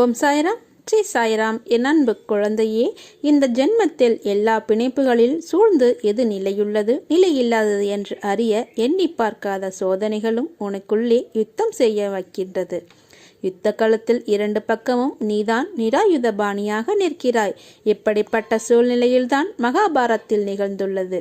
ஓம் சாய்ராம். ஸ்ரீ சாய்ராம். என் அன்பு குழந்தையே இந்த ஜென்மத்தில் எல்லா பிணைப்புகளில் சூழ்ந்து எது நிலையுள்ளது? நிலையில்லாதது என்று அறிய எண்ணி பார்க்காத சோதனைகளும் உனக்குள்ளே யுத்தம் செய்ய வைக்கின்றது. யுத்த களத்தில் இரண்டு பக்கமும் நீதான் நிராயுதபாணியாக நிற்கிறாய். இப்படிப்பட்ட சூழ்நிலையில்தான் மகாபாரத்தில் நிகழ்ந்துள்ளது.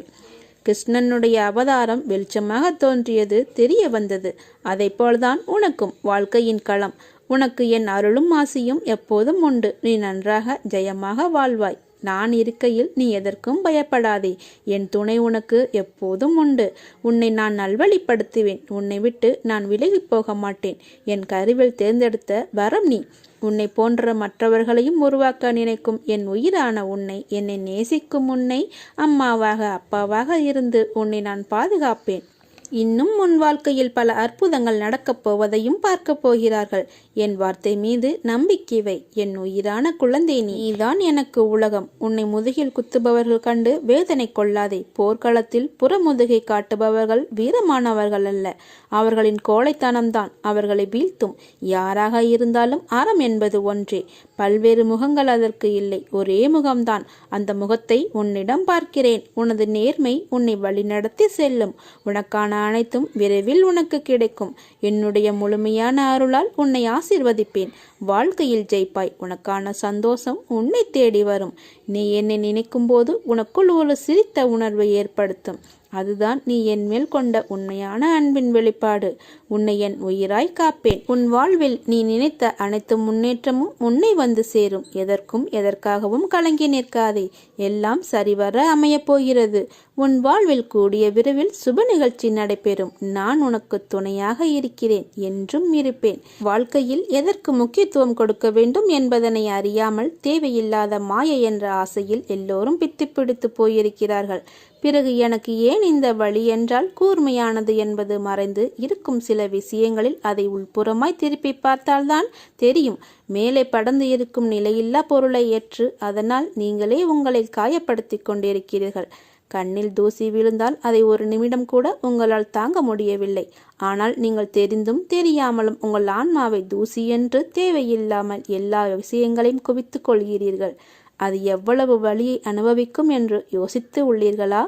கிருஷ்ணனுடைய அவதாரம் வெளிச்சமாக தோன்றியது தெரிய வந்தது. அதை போல்தான் உனக்கும் வாழ்க்கையின் களம். உனக்கு என் அருளும் ஆசியும் எப்போதும் உண்டு. நீ நன்றாக ஜெயமாக வாழ்வாய். நான் இருக்கையில் நீ எதற்கும் பயப்படாதே. என் துணை உனக்கு எப்போதும் உண்டு. உன்னை நான் நல்வழிப்படுத்துவேன். உன்னை விட்டு நான் விலகி போக மாட்டேன். என் கருவில் தேர்ந்தெடுத்த வரம் நீ. உன்னை போன்ற மற்றவர்களையும் உருவாக்க நினைக்கும் என் உயிரான உன்னை என்னை நேசிக்கும் உன்னை அம்மாவாக அப்பாவாக இருந்து உன்னை நான் பாதுகாப்பேன். இன்னும் உன் வாழ்க்கையில் பல அற்புதங்கள் நடக்கப் போவதையும் பார்க்கப் போகிறார்கள். என் வார்த்தை மீது நம்பிக்கைவை என் உயிரான குழந்தை நீதான் எனக்கு உலகம். உன்னை முதுகில் குத்துபவர்கள் கண்டு வேதனை கொள்ளாதே. போர்க்களத்தில் புறமுதுகை காட்டுபவர்கள் வீரமானவர்கள் அல்ல. அவர்களின் கோழைத்தனம்தான் அவர்களை வீழ்த்தும். யாராக இருந்தாலும் அறம் என்பது ஒன்றே. பல்வேறு முகங்கள் அதற்கு இல்லை. ஒரே முகம்தான். அந்த முகத்தை உன்னிடம் பார்க்கிறேன். உனது நேர்மை உன்னை வழிநடத்தி செல்லும். உனக்கான அனைத்தும் விரைவில் உனக்கு கிடைக்கும். என்னுடைய முழுமையான அருளால் உன்னை ஆசிர்வதிப்பேன். வாழ்க்கையில் ஜெயிப்பாய். உனக்கான சந்தோஷம் உன்னை தேடி வரும். நீ என்னை நினைக்கும் போது உனக்குள் ஒரு சிரித்த உணர்வை ஏற்படுத்தும். அதுதான் நீ என் மேல் கொண்ட உண்மையான அன்பின் வெளிப்பாடு. உன்னை என் உயிராய் காப்பேன். உன் வாழ்வில் நீ நினைத்த அனைத்து முன்னேற்றமும் உன்னை வந்து சேரும். எதற்கும் எதற்காகவும் கலங்கி நிற்காதே. எல்லாம் சரிவர அமையப் போகிறது. உன் வாழ்வில் கூடிய விரைவில் சுப நிகழ்ச்சி நடைபெறும். நான் உனக்கு துணையாக இருக்கிறேன் என்றும் இருப்பேன். வாழ்க்கையில் எதற்கு முக்கியத்துவம் கொடுக்க வேண்டும் என்பதனை அறியாமல் தேவையில்லாத மாய என்ற ஆசையில் எல்லோரும் பித்து பிடித்து போயிருக்கிறார்கள். பிறகு எனக்கு ஏன் இந்த வழி என்றால் கூர்மையானது என்பது மறைந்து இருக்கும் சில விஷயங்களில் அதை உள்புறமாய் திருப்பி பார்த்தால்தான் தெரியும். மேலே படர்ந்து இருக்கும் நிலையில்லா பொருளை ஏற்று அதனால் நீங்களே உங்களை காயப்படுத்திக் கொண்டிருக்கிறீர்கள். கண்ணில் தூசி விழுந்தால் அதை ஒரு நிமிடம் கூட உங்களால் தாங்க முடியவில்லை. ஆனால் நீங்கள் தெரிந்தும் தெரியாமலும் உங்கள் ஆன்மாவை தூசி என்று தேவையில்லாமல் எல்லா விஷயங்களையும் குவித்துக் கொள்கிறீர்கள். அது எவ்வளவு வழியை அனுபவிக்கும் என்று யோசித்து உள்ளீர்களா?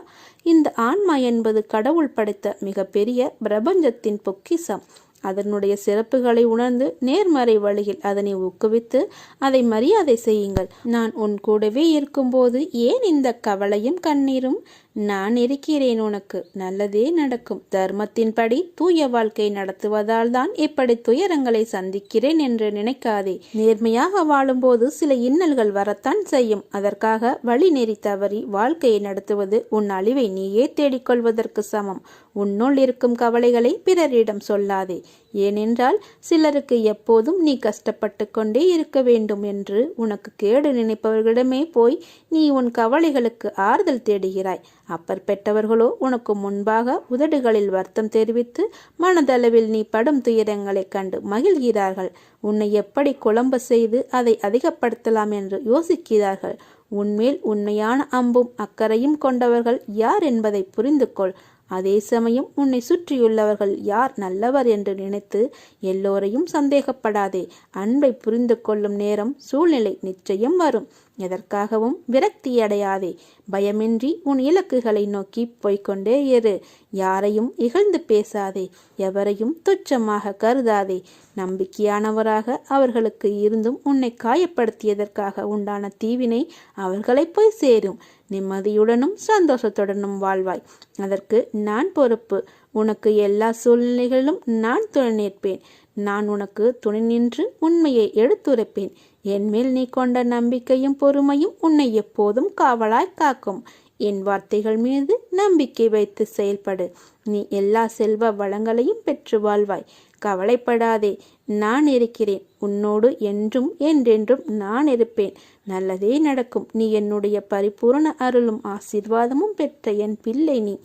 இந்த ஆன்மா என்பது கடவுள் படைத்த மிகப்பெரிய பிரபஞ்சத்தின் பொக்கிசம் அதனுடைய சிறப்புகளை உணர்ந்து நேர்மறை வழியில் அதனை ஊக்குவித்து அதை மரியாதை செய்யுங்கள். நான் உன் கூடவே இருக்கும்போது ஏன் இந்த கவலையும் கண்ணீரும்? நான் இருக்கிறேன் உனக்கு. நல்லதே நடக்கும். தர்மத்தின்படி தூய வாழ்க்கை நடத்துவதால் தான் இப்படி துயரங்களை சந்திக்கிறேன் என்று நினைக்காதே. நேர்மையாக வாழும்போது சில இன்னல்கள் வரத்தான் செய்யும். அதற்காக வழி நெறி தவறி வாழ்க்கையை நடத்துவது உன் அழிவை நீயே தேடிக்கொள்வதற்கு சமம். உன்னுள் இருக்கும் கவலைகளை பிறரிடம் சொல்லாதே. ஏனென்றால் சிலருக்கு எப்போதும் நீ கஷ்டப்பட்டு கொண்டே இருக்க வேண்டும் என்று உனக்கு கேடு நினைப்பவர்களிடமே போய் நீ உன் கவலைகளுக்கு ஆறுதல் தேடுகிறாய். அப்பர் பெற்றவர்களோ உனக்கு முன்பாக உதடுகளில் வருத்தம் தெரிவித்து மனதளவில் நீ படும் துயரங்களைக் கண்டு மகிழ்கிறார்கள். உன்னை எப்படி குழம்ப செய்து அதை அதிகப்படுத்தலாம் என்று யோசிக்கிறார்கள். உன்மேல் உண்மையான அம்பும் அக்கறையும் கொண்டவர்கள் யார் என்பதை புரிந்து கொள் அதே சமயம் உன்னை சுற்றியுள்ளவர்கள் யார் நல்லவர் என்று நினைத்து எல்லோரையும் சந்தேகப்படாதே. அன்பை புரிந்து கொள்ளும் நேரம் சூழ்நிலை நிச்சயம் வரும். எதற்காகவும் விரக்தியடையாதே பயமின்றி உன் இலக்குகளை நோக்கி போய்கொண்டே இரு. யாரையும் இகழ்ந்து பேசாதே. எவரையும் துச்சமாக கருதாதே. நம்பிக்கையானவராக அவர்களுக்கு இருந்தும் உன்னை காயப்படுத்தியதற்காக உண்டான தீவினை அவர்களை போய் சேரும். நிம்மதியுடனும் சந்தோஷத்துடனும் வாழ்வாய். அதற்கு நான் பொறுப்பு. உனக்கு எல்லா சூழ்நிலைகளிலும் நான் துணை நிற்பேன். நான் உனக்கு துணை நின்று உண்மையை எடுத்துரைப்பேன். என்மேல் நீ கொண்ட நம்பிக்கையும் பொறுமையும் உன்னை எப்போதும் காவலாய் காக்கும். என் வார்த்தைகள் மீது நம்பிக்கை வைத்து செயல்படு. நீ எல்லா செல்வ வளங்களையும் பெற்று வாழ்வாய். கவலைப்படாதே நான் இருக்கிறேன். உன்னோடு என்றும் என்றென்றும் நான் இருப்பேன். நல்லதே நடக்கும். நீ என்னுடைய பரிபூரண அருளும் ஆசீர்வாதமும் பெற்ற என் பிள்ளை நீ.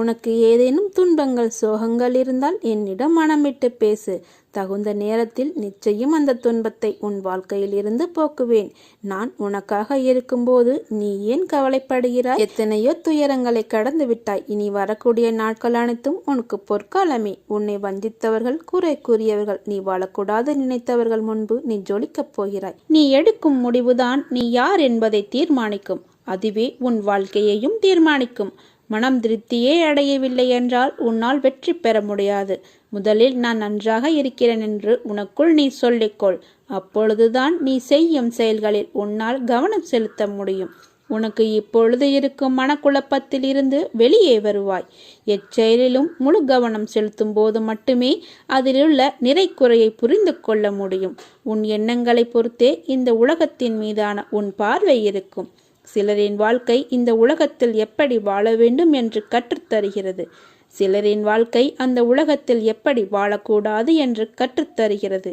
உனக்கு ஏதேனும் துன்பங்கள் சோகங்கள் இருந்தால் என்னிடம் மனமிட்டு பேசு. தகுந்த நேரத்தில் நிச்சயம் அந்த துன்பத்தை உன் வாழ்க்கையில் இருந்து போக்குவேன். நான் உனக்காக இருக்கும்போது நீ ஏன் கவலைப்படுகிறாய்? எத்தனையோ துயரங்களை கடந்து விட்டாய். இனி வரக்கூடிய நாட்கள் அனைத்தும் உனக்கு பொற்காலமே. உன்னை வஞ்சித்தவர்கள் குறை கூறியவர்கள் நீ வாழக்கூடாது நினைத்தவர்கள் முன்பு நீ ஜொலிக்கப் போகிறாய். நீ எடுக்கும் முடிவுதான் நீ யார் என்பதை தீர்மானிக்கும். அதுவே உன் வாழ்க்கையையும் தீர்மானிக்கும். மனம் திருப்தியே அடையவில்லை என்றால் உன்னால் வெற்றி பெற முடியாது. முதலில் நான் நன்றாக இருக்கிறேன் என்று உனக்குள் நீ சொல்லிக்கொள். அப்பொழுதுதான் நீ செய்யும் செயல்களில் உன்னால் கவனம் செலுத்த முடியும். உனக்கு இப்பொழுது இருக்கும் மனக்குழப்பத்தில் இருந்து வெளியே வருவாய். எச்செயலிலும் முழு கவனம் செலுத்தும் போது மட்டுமே அதிலுள்ள நிறைக்குறையை புரிந்து கொள்ள முடியும். உன் எண்ணங்களை பொறுத்தே இந்த உலகத்தின் மீதான உன் பார்வை இருக்கும். சிலரின் வாழ்க்கை இந்த உலகத்தில் எப்படி வாழ வேண்டும் என்று கற்றுத்தருகிறது. சிலரின் வாழ்க்கை அந்த உலகத்தில் எப்படி வாழக்கூடாது என்று கற்றுத்தருகிறது.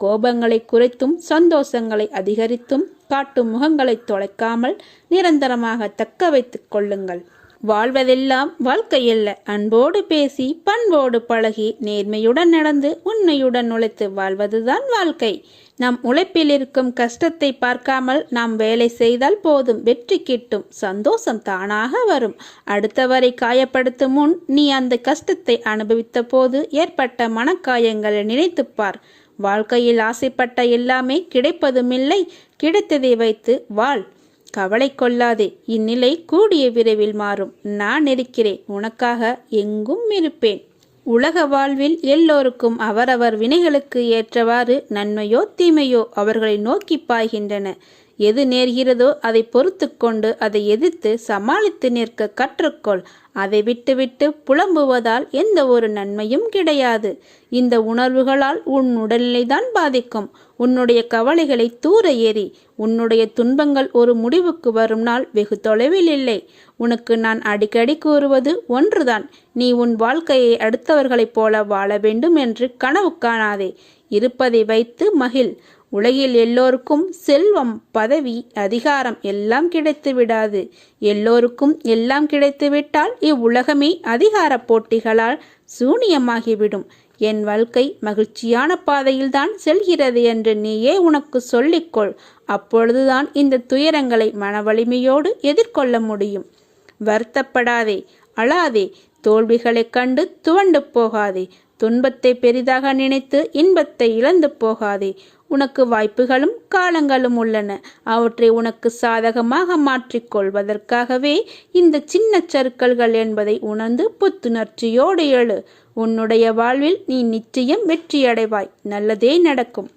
கோபங்களை குறைத்தும் சந்தோஷங்களை அதிகரித்தும் காட்டும் முகங்களை தொலைக்காமல் நிரந்தரமாக தக்க வைத்துக் கொள்ளுங்கள். வாழ்வதெல்லாம் வாழ்க்கையல்ல. அன்போடு பேசி பண்போடு பழகி நேர்மையுடன் நடந்து உண்மையுடன் உழைத்து வாழ்வதுதான் வாழ்க்கை. நம் உழைப்பில் இருக்கும் கஷ்டத்தை பார்க்காமல் நாம் வேலை செய்தால் போதும் வெற்றி கிட்டும் சந்தோஷம் தானாக வரும். அடுத்தவரை காயப்படுத்தும் முன் நீ அந்த கஷ்டத்தை அனுபவித்த போது ஏற்பட்ட மனக்காயங்களை நினைத்துப்பார் வாழ்க்கையில் ஆசைப்பட்ட எல்லாமே கிடைப்பதுமில்லை கிடைத்ததை வைத்து வாழ். கவலை கொள்ளாதே இந்நிலை கூடிய விரைவில் மாறும். நான் இருக்கிறேன் உனக்காக எங்கும் இருப்பேன். உலக வாழ்வில் எல்லோருக்கும் அவரவர் வினைகளுக்கு ஏற்றவாறு நன்மையோ தீமையோ அவர்களை நோக்கி பாய்கின்றன. எது நேர்கிறதோ அதை பொறுத்து கொண்டு அதை எதிர்த்து சமாளித்து நிற்க கற்றுக்கொள். அதை விட்டுவிட்டு புலம்புவதால் எந்த ஒரு நன்மையும் கிடையாது. இந்த உணர்வுகளால் உன் உடல்நிலைதான் பாதிக்கும். உன்னுடைய கவலைகளை தூர ஏறி உன்னுடைய துன்பங்கள் ஒரு முடிவுக்கு வரும் நாள் வெகு தொலைவில் இல்லை. உனக்கு நான் அடிக்கடி கூறுவது ஒன்றுதான். நீ உன் வாழ்க்கையை அடுத்தவர்களைப் போல வாழ வேண்டும் என்று கனவு காணாதே. இருப்பதை வைத்து மகிழ். உலகில் எல்லோருக்கும் செல்வம் பதவி அதிகாரம் எல்லாம் கிடைத்து விடாது. எல்லோருக்கும் எல்லாம் கிடைத்துவிட்டால் இவ்வுலகமே அதிகார போட்டிகளால் சூனியமாகிவிடும். என் வாழ்க்கை மகிழ்ச்சியான பாதையில்தான் செல்கிறது என்று நீயே உனக்கு சொல்லிக்கொள். அப்பொழுதுதான் இந்த துயரங்களை மனவலிமையோடு எதிர்கொள்ள முடியும். வருத்தப்படாதே அழாதே தோல்விகளைக் கண்டு துவண்டு போகாதே துன்பத்தை பெரிதாக நினைத்து இன்பத்தை இழந்து போகாதே உனக்கு வாய்ப்புகளும் காலங்களும் உள்ளன. அவற்றை உனக்கு சாதகமாக மாற்றிக்கொள்வதற்காகவே இந்த சின்ன சருக்கல்கள் என்பதை உணர்ந்து புத்துணர்ச்சியோடு எழு. உன்னுடைய வாழ்வில் நீ நிச்சயம் வெற்றியடைவாய். நல்லதே நடக்கும்.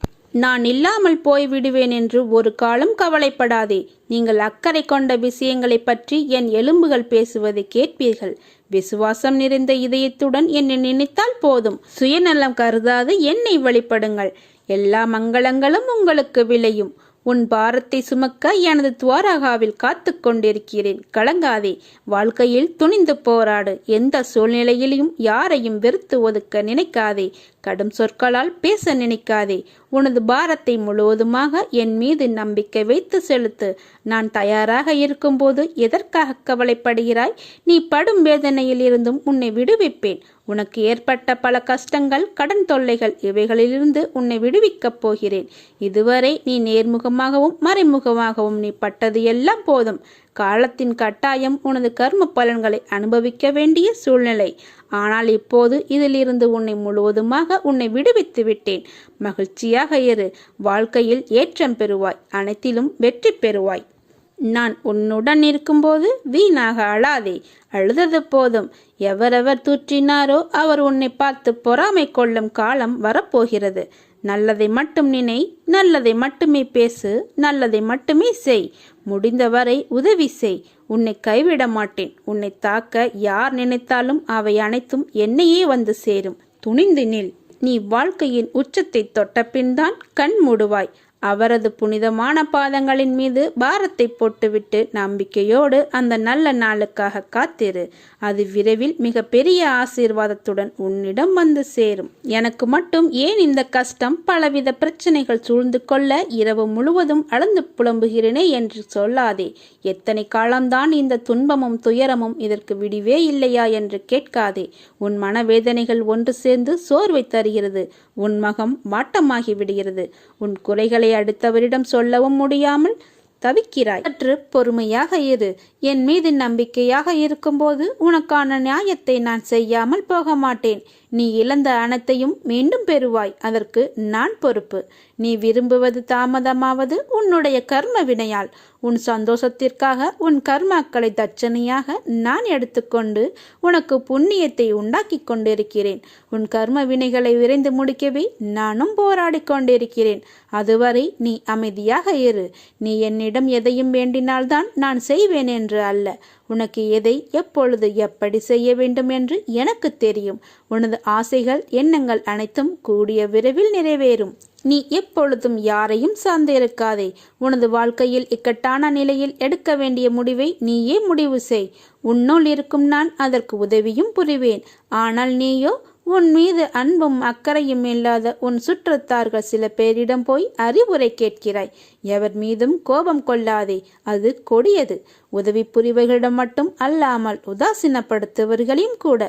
நான் இல்லாமல் போய்விடுவேன் என்று ஒரு காலம் கவலைப்படாதே. நீங்கள் அக்கறை கொண்ட விஷயங்களை பற்றி என் எலும்புகள் பேசுவதை கேட்பீர்கள். விசுவாசம் நிறைந்த இதயத்துடன் என்னை நினைத்தால் போதும். சுயநலம் கருதாது. என்னை வழிபடுங்கள் எல்லா மங்களங்களும் உங்களுக்கு விளையும். உன் பாரத்தை சுமக்க எனது துவாரகாவில் காத்து கொண்டிருக்கிறேன். கலங்காதே வாழ்க்கையில் துணிந்து போராடு. எந்த சூழ்நிலையிலும் யாரையும் வெறுத்து ஒதுக்க நினைக்காதே. கடும் சொற்களால் பேச நினைக்காதே. உனது பாரத்தை முழுவதுமாக என் மீது நம்பிக்கை வைத்து செலுத்து. நான் தயாராக இருக்கும்போது எதற்காக கவலைப்படுகிறாய்? நீ படும் வேதனையில் இருந்தும் உன்னை விடுவிப்பேன். உனக்கு ஏற்பட்ட பல கஷ்டங்கள் கடன் தொல்லைகள் இவைகளிலிருந்து உன்னை விடுவிக்கப் போகிறேன். இதுவரை நீ நேர்முகமாகவும் மறைமுகமாகவும் நீ பட்டது எல்லாம் போதும். காலத்தின் கட்டாயம் உனது கர்ம பலன்களை அனுபவிக்க வேண்டிய சூழ்நிலை. ஆனால் இப்போது இதிலிருந்து உன்னை முழுவதுமாக உன்னை விடுவித்து விட்டேன். மகிழ்ச்சியாக இரு. வாழ்க்கையில் ஏற்றம் பெறுவாய். அனைத்திலும் வெற்றி பெறுவாய். நான் உன்னுடன் இருக்கும்போது வீணாக அழாதே. அழுதது போதும். எவரெவர் தூற்றினாரோ அவர் உன்னை பார்த்து பொறாமை கொள்ளும் காலம் வரப்போகிறது. நல்லதை மட்டும் நினை நல்லதை மட்டுமே பேசு நல்லதை மட்டுமே செய். முடிந்தவரை உதவி செய். உன்னை கைவிட மாட்டேன். உன்னை தாக்க யார் நினைத்தாலும் அவை அனைத்தும் என்னையே வந்து சேரும். துணிந்து நில். நீ வாழ்க்கையின் உச்சத்தை தொட்ட பின்தான் கண் மூடுவாய். அவரது புனிதமான பாதங்களின் மீது பாரத்தை போட்டுவிட்டு நம்பிக்கையோடு அந்த நல்ல நாளுக்காக காத்திரு. அது விரைவில் மிக பெரிய ஆசீர்வாதத்துடன் உன்னிடம் வந்து சேரும். எனக்கு மட்டும் ஏன் இந்த கஷ்டம்? பலவித பிரச்சனைகள் சூழ்ந்து கொள்ள இரவு முழுவதும் அளந்து புலம்புகிறேனே என்று சொல்லாதே. எத்தனை காலம்தான் இந்த துன்பமும் துயரமும் இதற்கு விடிவே இல்லையா என்று கேட்காதே. உன் மனவேதனைகள் ஒன்று சேர்ந்து சோர்வை தருகிறது. உன் மகம் வாட்டமாகி விடுகிறது. உன் குறைகளை அடுத்தவரிடம் சொல்லவும் முடியாமல் தவிக்கிறாய். சற்று பொறுமையாக இரு. என் மீது நம்பிக்கையாக இருக்கும்போது உனக்கான நியாயத்தை நான் செய்யாமல் போக மாட்டேன். நீ இழந்த அனைத்தையும் மீண்டும் பெறுவாய். அதற்கு நான் பொறுப்பு. நீ விரும்புவது தாமதமாவது உன்னுடைய கர்ம வினையால். உன் சந்தோஷத்திற்காக உன் கர்மாக்களை தட்சணையாக நான் எடுத்துக்கொண்டு உனக்கு புண்ணியத்தை உண்டாக்கி கொண்டிருக்கிறேன். உன் கர்ம வினைகளை விரைந்து முடிக்கவே நானும் போராடி கொண்டிருக்கிறேன். அதுவரை நீ அமைதியாக இரு. நீ என்னிடம் எதையும் வேண்டினால்தான் நான் செய்வேன் என்று அல்ல. உனக்கு எதை எப்பொழுது எப்படி செய்ய வேண்டும் என்று எனக்கு தெரியும். உனது ஆசைகள் எண்ணங்கள் அனைத்தும் கூடிய விரைவில் நிறைவேறும். நீ எப்பொழுதும் யாரையும் சார்ந்திருக்காதே. உனது வாழ்க்கையில் இக்கட்டான நிலையில் எடுக்க வேண்டிய முடிவை நீயே முடிவு செய். உன்னுள் இருக்கும் நான் அதற்கு உதவியும் புரிவேன். ஆனால் நீயோ உன் மீது அன்பும் அக்கறையும் இல்லாத உன் சுற்றத்தார்கள் சில பேரிடம் போய் அறிவுரை கேட்கிறாய். எவர் மீதும் கோபம் கொள்ளாதே அது கொடியது. உதவி புரிவர்களிடம் மட்டும் அல்லாமல் உதாசீனப்படுத்துவர்களையும் கூட.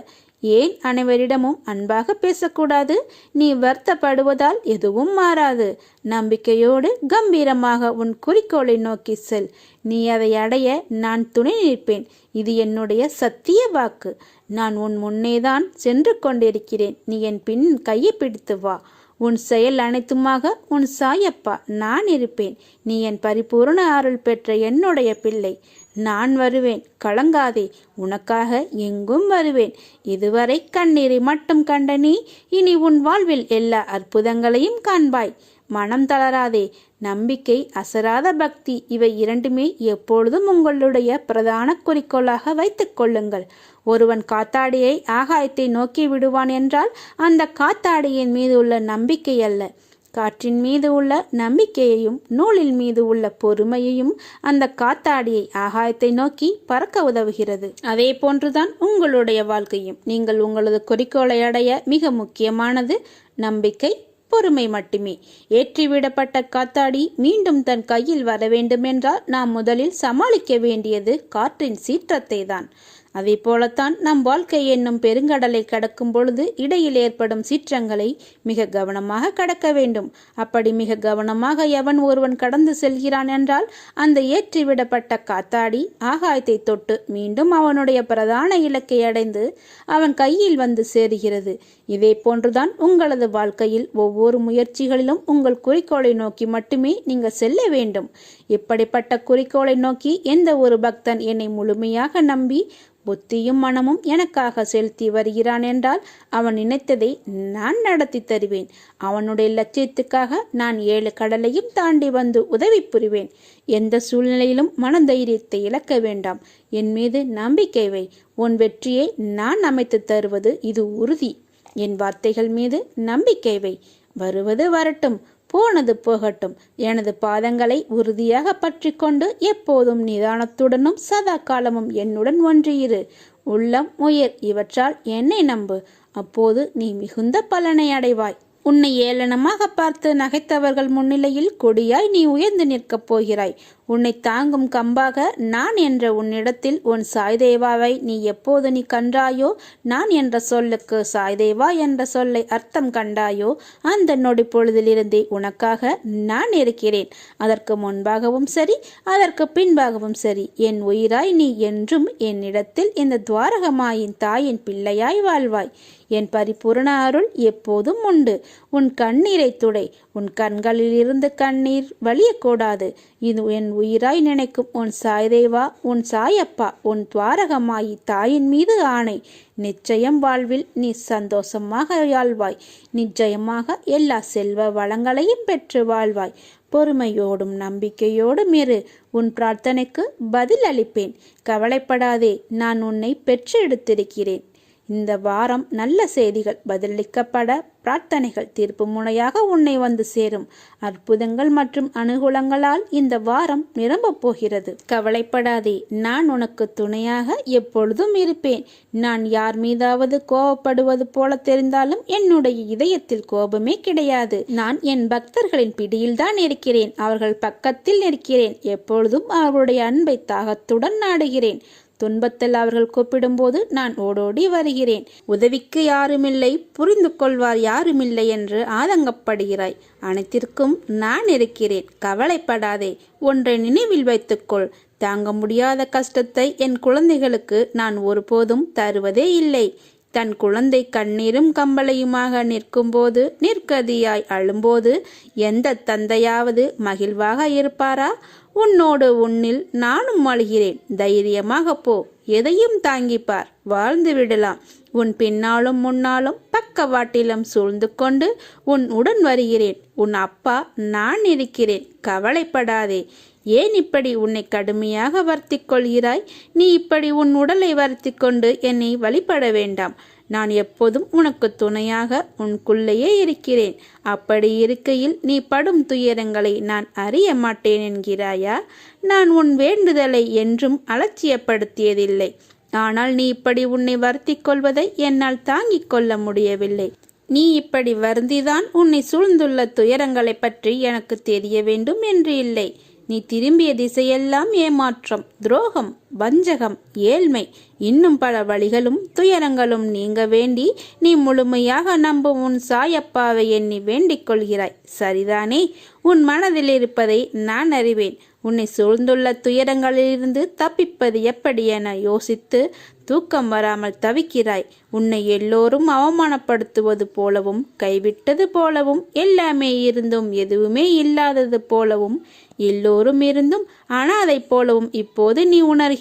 ஏன் அனைவரிடமும் அன்பாக பேசக்கூடாது? நீ வருத்தப்படுவதால் எதுவும் மாறாது. நம்பிக்கையோடு கம்பீரமாக உன் குறிக்கோளை நோக்கி செல். நீ அதை அடைய நான் துணை நிற்பேன். இது என்னுடைய சத்திய வாக்கு. நான் உன் முன்னேதான் சென்று கொண்டிருக்கிறேன். நீ என் பின் கையை பிடித்து வா. உன் செயல் அனைத்துமாக உன் சாயப்பா. நான் இருப்பேன். நீ என் பரிபூர்ண அருள் பெற்ற என்னுடைய பிள்ளை. நான் வருவேன். கலங்காதே. உனக்காக எங்கும் வருவேன். இதுவரை கண்ணீரை மட்டும் கண்ட நீ இனி உன் வாழ்வில் எல்லா அற்புதங்களையும் காண்பாய். மனம் தளராதே. நம்பிக்கை அசராத பக்தி இவை இரண்டுமே எப்பொழுதும் உங்களுடைய பிரதான குறிக்கோளாக வைத்துக் கொள்ளுங்கள். ஒருவன் காத்தாடியை ஆகாயத்தை நோக்கி விடுவான் என்றால் அந்த காத்தாடியின் மீது உள்ள நம்பிக்கை அல்ல. காற்றின் மீது உள்ள நம்பிக்கையையும் நூலின் மீது உள்ள பொறுமையையும் அந்த காத்தாடியை ஆகாயத்தை நோக்கி பறக்க உதவுகிறது. அதே போன்றுதான் உங்களுடைய வாழ்க்கையும். நீங்கள் உங்களது குறிக்கோளை அடைய மிக முக்கியமானது நம்பிக்கை பொறுமை மட்டுமே. ஏற்றிவிடப்பட்ட காத்தாடி மீண்டும் தன் கையில் வர வேண்டுமென்றால் நாம் முதலில் சமாளிக்க வேண்டியது காற்றின் சீற்றத்தை தான் அதே போலத்தான் நம் வாழ்க்கை என்னும் பெருங்கடலை கடக்கும் பொழுது இடையில் ஏற்படும் சீற்றங்களை மிக கவனமாக கடக்க வேண்டும். அப்படி மிக கவனமாக எவன் ஒருவன் கடந்து செல்கிறான் என்றால் அந்த ஏற்றிவிடப்பட்ட காத்தாடி ஆகாயத்தை தொட்டு மீண்டும் அவனுடைய பிரதான இலக்கை அடைந்து அவன் கையில் வந்து சேருகிறது. இதே போன்றுதான் உங்களது வாழ்க்கையில் ஒவ்வொரு முயற்சிகளிலும் உங்கள் குறிக்கோளை நோக்கி மட்டுமே நீங்கள் செல்ல வேண்டும். இப்படிப்பட்ட குறிக்கோளை நோக்கி எந்த ஒரு பக்தன் என்னை முழுமையாக நம்பி புத்தியும் மனமும் எனக்காக செலுத்தி வருகிறான் என்றால் அவன் நினைத்ததை நான் நடத்தி தருவேன். அவனுடைய லட்சியத்துக்காக நான் ஏழு கடலையும் தாண்டி வந்து உதவி புரிவேன். எந்த சூழ்நிலையிலும் மனதைரியத்தை இழக்க வேண்டாம். என் மீது நம்பிக்கை வை. உன் வெற்றியை நான் அமைத்து தருவது இது உறுதி. என் வார்த்தைகள் மீது நம்பிக்கை வை. வருவது வரட்டும். போனது போகட்டும். எனது பாதங்களை உறுதியாக பற்றி கொண்டு எப்போதும் நிதானத்துடனும் சதா காலமும் என்னுடன் ஒன்றியிரு. உள்ளம் உயிர் இவற்றால் என்னை நம்பு. அப்போது நீ மிகுந்த பலனை அடைவாய். உன்னை ஏளனமாக பார்த்து நகைத்தவர்கள் முன்னிலையில் கொடியாய் நீ உயர்ந்து நிற்கப் போகிறாய். உன்னை தாங்கும் கம்பாக நான் என்ற உன்னிடத்தில் உன் சாய்தேவாவை நீ எப்போது நீ கண்டாயோ நான் என்ற சொல்லுக்கு சாய்தேவா என்ற சொல்லை அர்த்தம் கண்டாயோ அந்த நொடி பொழுதிலிருந்தே உனக்காக நான் இருக்கிறேன். அதற்கு முன்பாகவும் சரி அதற்கு பின்பாகவும் சரி. என் உயிராய் நீ என்றும் என்னிடத்தில் இந்த துவாரகமாயின் தாயின் பிள்ளையாய் வாழ்வாய். என் பரிபூரண அருள் எப்போதும் உண்டு. உன் கண்ணீரை துடை உன் கண்களில் இருந்து கண்ணீர் வலியக்கூடாது இது என் உயிராய் நினைக்கும் உன் சாய்தேவா உன் சாயப்பா உன் துவாரகமாயி தாயின் மீது ஆணை. நிச்சயம் வாழ்வில் நீ சந்தோஷமாக வாழ்வாய். நிச்சயமாக எல்லா செல்வ வளங்களையும் பெற்று வாழ்வாய். பொறுமையோடும் நம்பிக்கையோடும் இரு. உன் பிரார்த்தனைக்கு பதில் அளிப்பேன் கவலைப்படாதே நான் உன்னை பெற்று எடுத்திருக்கிறேன் இந்த வாரம் நல்ல செய்திகள் பதிலளிக்கப்பட பிரார்த்தனைகள் தீர்ப்பு முனையாக உன்னை வந்து சேரும். அற்புதங்கள் மற்றும் அனுகூலங்களால் இந்த வாரம் நிரம்பப் போகிறது. கவலைப்படாதே நான் உனக்கு துணையாக எப்பொழுதும் இருப்பேன். நான் யார் மீதாவது கோபப்படுவது போல தெரிந்தாலும் என்னுடைய இதயத்தில் கோபமே கிடையாது. நான் என் பக்தர்களின் பிடியில்தான் இருக்கிறேன். அவர்கள் பக்கத்தில் நிற்கிறேன். எப்பொழுதும் அவர்களுடைய அன்பை தாகத்துடன் நாடுகிறேன். துன்பத்தில் அவர்கள் கூப்பிடும்போது நான் ஓடோடி வருகிறேன். உதவிக்கு யாருமில்லை புரிந்து கொள்வார் யாருமில்லை என்று ஆதங்கப்படுகிறாய். அனைத்திற்கும் நான் இருக்கிறேன் கவலைப்படாதே. ஒன்றை நினைவில் வைத்துக்கொள். தாங்க முடியாத கஷ்டத்தை என் குழந்தைகளுக்கு நான் ஒருபோதும் தருவதே இல்லை. தன் குழந்தை கண்ணீரும் கம்பளையுமாக நிற்கும்போது நிற்கதியாய் அழும்போது எந்த தந்தையாவது மகிழ்வாக இருப்பாரா? உன்னோடு உன்னில் நானும் மழுகிறேன் தைரியமாக போ. எதையும் தாங்கிப்பார். வாழ்ந்து விடலாம். உன் பின்னாலும் முன்னாலும் பக்கவாட்டிலும் சூழ்ந்து கொண்டு உன் உடன் வருகிறேன். உன் அப்பா நான் இருக்கிறேன். கவலைப்படாதே. ஏன் இப்படி உன்னை கடுமையாக வருத்திக் கொள்கிறாய் நீ இப்படி உன் உடலை வருத்திக் கொண்டு என்னை வழிபட வேண்டாம். நான் எப்போதும் உனக்கு துணையாக உனக்குள்ளேயே இருக்கிறேன். அப்படி இருக்கையில் நீ படும் துயரங்களை நான் அறிய மாட்டேன் என்கிறாயா? நான் உன் வேண்டுதலை என்றும் அலட்சியப்படுத்தியதில்லை. ஆனால் நீ இப்படி உன்னை வருத்திக் கொள்வதை என்னால் தாங்கிக் கொள்ள முடியவில்லை. நீ இப்படி வருந்திதான் உன்னை சூழ்ந்துள்ள துயரங்களை பற்றி எனக்கு தெரிய வேண்டும் என்று இல்லை. நீ திரும்பிய திசையெல்லாம் ஏமாற்றம் துரோகம். வஞ்சகம் ஏழ்மை. இன்னும் பல வழிகளும் துயரங்களும் நீங்க வேண்டி நீ முழுமையாக நம்பும் உன் சாயப்பாவை எண்ணி வேண்டிக் கொள்கிறாய். சரிதானே? உன் மனதில் இருப்பதை நான் அறிவேன். உன்னை சூழ்ந்துள்ள துயரங்களிலிருந்து தப்பிப்பது எப்படி என யோசித்து தூக்கம் வராமல் தவிக்கிறாய். உன்னை எல்லோரும் அவமானப்படுத்துவது போலவும் கைவிட்டது போலவும் எல்லாமே இருந்தும் எதுவுமே இல்லாதது போலவும் எல்லோரும் இருந்தும் அனாதை போலவும் இப்போது நீ உணர்கிறாய்.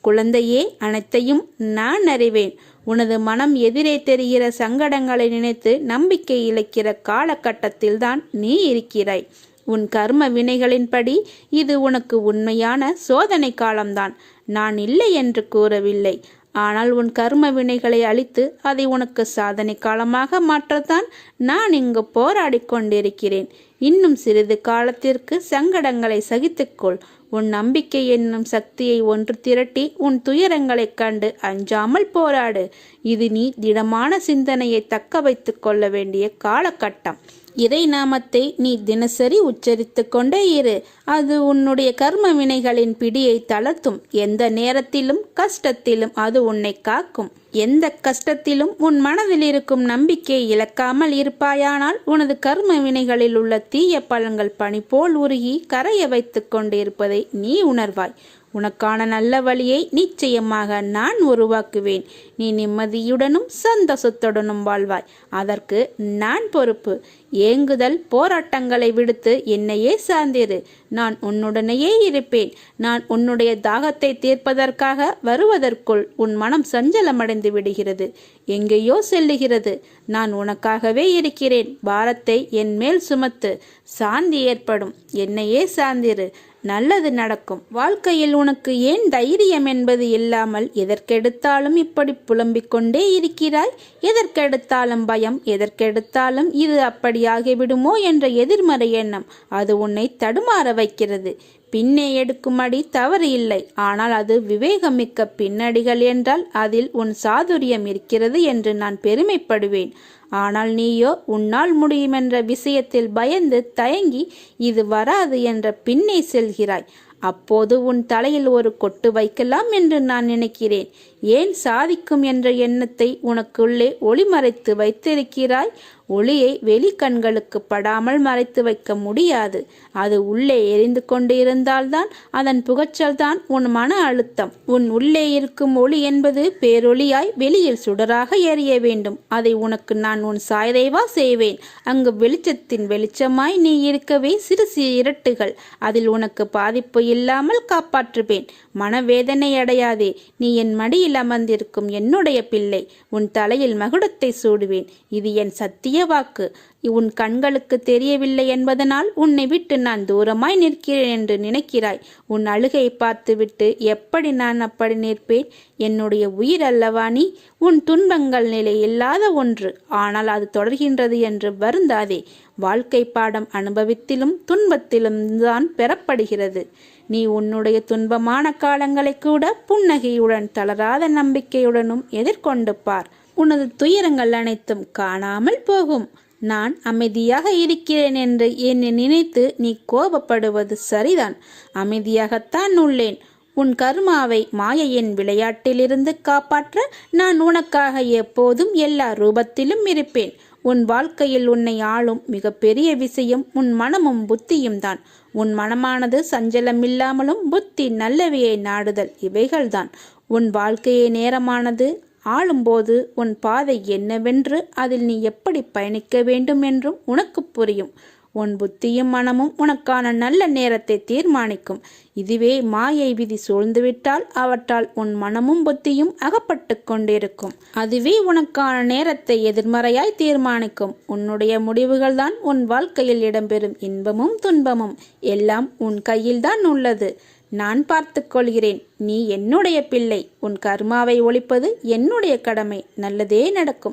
குழந்தையே அனைத்தையும் நான் அறிவேன். உனது மனம் எதிரே தெரிகிற சங்கடங்களை நினைத்து நம்பிக்கை இழக்கிற காலகட்டத்தில்தான் நீ இருக்கிறாய். உன் கர்ம வினைகளின்படி இது உனக்கு உண்மையான சோதனை காலம்தான். நான் இல்லை என்று கூறவில்லை. ஆனால் உன் கர்ம வினைகளை அழித்து அதை உனக்கு சாதனை காலமாக மாற்றத்தான் நான் இங்கு போராடி கொண்டிருக்கிறேன். இன்னும் சிறிது காலத்திற்கு சங்கடங்களை சகித்துக்கொள் உன் நம்பிக்கை என்னும் சக்தியை ஒன்று திரட்டி உன் துயரங்களைக் கண்டு அஞ்சாமல் போராடு. இது நீ திடமான சிந்தனையை தக்க வைத்துக் கொள்ள வேண்டிய காலகட்டம். இறை நாமத்தை நீ தினசரி உச்சரித்து கொண்டே இரு. அது உன்னுடைய கர்ம வினைகளின் பிடியை தளர்த்தும். எந்த நேரத்திலும் கஷ்டத்திலும் அது உன்னை காக்கும். எந்த கஷ்டத்திலும் உன் மனதில் இருக்கும் நம்பிக்கை இழக்காமல் இருப்பாயானால் உனது கர்ம வினைகளில் உள்ள தீய பழங்கள் பனி போல் உருகி கரைய வைத்துக் கொண்டிருப்பதை நீ உணர்வாய். உனக்கான நல்ல வழியை நிச்சயமாக நான் உருவாக்குவேன். நீ நிம்மதியுடனும் சந்தோஷத்துடனும் வாழ்வாய். அதற்கு நான் பொறுப்பு. ஏங்குதல் போராட்டங்களை விடுத்து என்னையே சார்ந்திரு. நான் உன்னுடனேயே இருப்பேன். நான் உன்னுடைய தாகத்தை தீர்ப்பதற்காக வருவதற்குள் உன் மனம் சஞ்சலமடைந்து விடுகிறது. எங்கேயோ செல்லுகிறது. நான் உனக்காகவே இருக்கிறேன். பாரத்தை என் மேல் சுமத்து. சாந்தி ஏற்படும். என்னையே சார்ந்திரு. நல்லது நடக்கும். வாழ்க்கையில் உனக்கு ஏன் தைரியம் என்பது இல்லாமல் எதற்கெடுத்தாலும் இப்படி புலம்பிக் கொண்டே இருக்கிறாய்? எதற்கெடுத்தாலும் பயம் எதற்கெடுத்தாலும் இது அப்படியாகிவிடுமோ என்ற எதிர்மறை எண்ணம் அது உன்னை தடுமாற வைக்கிறது. பின்னே எடுக்கும் அடி தவறு இல்லை. ஆனால் அது விவேகமிக்க பின்னடிகள் என்றால் அதில் உன் சாதுரியம் இருக்கிறது என்று நான் பெருமைப்படுவேன். ஆனால் நீயோ உன்னால் முடியுமென்ற விஷயத்தில் பயந்து தயங்கி இது வராது என்ற பின்னே செல்கிறாய். அப்போது உன் தலையில் ஒரு கொட்டு வைக்கலாம் என்று நான் நினைக்கிறேன். ஏன் சாதிக்கும் என்ற எண்ணத்தை உனக்குள்ளே ஒளிமறைத்து வைத்திருக்கிறாய்? ஒளியை வெளி கண்களுக்கு படாமல் மறைத்து வைக்க முடியாது. அது உள்ளே எரிந்து கொண்டு இருந்தால்தான் அதன் புகச்சல் தான் உன் மன அழுத்தம். உன் உள்ளே இருக்கும் ஒளி என்பது பேரொளியாய் வெளியில் சுடராக எரிய வேண்டும். அதை உனக்கு நான் உன் சாய்தைவா செய்வேன். அங்கு வெளிச்சத்தின் வெளிச்சமாய் நீ இருக்கவே சிறு சிறு இரட்டுகள். அதில் உனக்கு பாதிப்பு இல்லாமல் காப்பாற்றுவேன். மனவேதனை அடையாதே. நீ என் மடியில் அமர்ந்திருக்கும் என்னுடைய பிள்ளை உன் தலையில் மகுடத்தை சூடுவேன். இது என் சத்திய வாக்கு. உன் கண்களுக்கு தெரியவில்லை என்பதனால் உன்னை விட்டு நான் தூரமாய் நிற்கிறேன் என்று நினைக்கிறாய். உன் அழுகையை பார்த்துவிட்டு எப்படி நான் அப்படி நிற்பேன்? என்னுடைய உயிர் அல்லவா நீ? உன் துன்பங்கள் நிலை இல்லாத ஒன்று. ஆனால் அது தொடர்கின்றது என்று வருந்தாதே. வாழ்க்கை பாடம் அனுபவித்திலும் துன்பத்திலும் தான் பெறப்படுகிறது. நீ உன்னுடைய துன்பமான காலங்களை கூட புன்னகையுடன் தளராத நம்பிக்கையுடனும் எதிர்கொண்டு பார். உனது துயரங்கள் அனைத்தும் காணாமல் போகும். நான் அமைதியாக இருக்கிறேன் என்று என்னை நினைத்து நீ கோபப்படுவது சரிதான். அமைதியாகத்தான் உள்ளேன். உன் கர்மாவை மாயையின் விளையாட்டிலிருந்து காப்பாற்ற நான் உனக்காக எப்போதும் எல்லா ரூபத்திலும் இருப்பேன். உன் வாழ்க்கையில் உன்னை ஆளும் மிகப்பெரிய விஷயம் உன் மனமும் புத்தியும் தான். உன் மனமானது சஞ்சலமில்லாமலும் புத்தி நல்லவையை நாடுதல் இவைகள்தான். உன் வாழ்க்கையை நேரமானது. ஆளும்போது உன் பாதை என்னவென்று அதில் நீ எப்படி பயணிக்க வேண்டும் என்றும் உனக்கு புரியும். உன் புத்தியும் மனமும் உனக்கான நல்ல நேரத்தை தீர்மானிக்கும். இதுவே மாயை விதி சூழ்ந்துவிட்டால் அவற்றால் உன் மனமும் புத்தியும் அகப்பட்டு கொண்டிருக்கும். அதுவே உனக்கான நேரத்தை எதிர்மறையாய் தீர்மானிக்கும். உன்னுடைய முடிவுகள்தான் உன் வாழ்க்கையில் இடம்பெறும் இன்பமும் துன்பமும். எல்லாம் உன் கையில்தான் உள்ளது. நான் பார்த்து கொள்கிறேன் நீ என்னுடைய பிள்ளை. உன் கர்மாவை ஒழிப்பது என்னுடைய கடமை. நல்லதே நடக்கும்.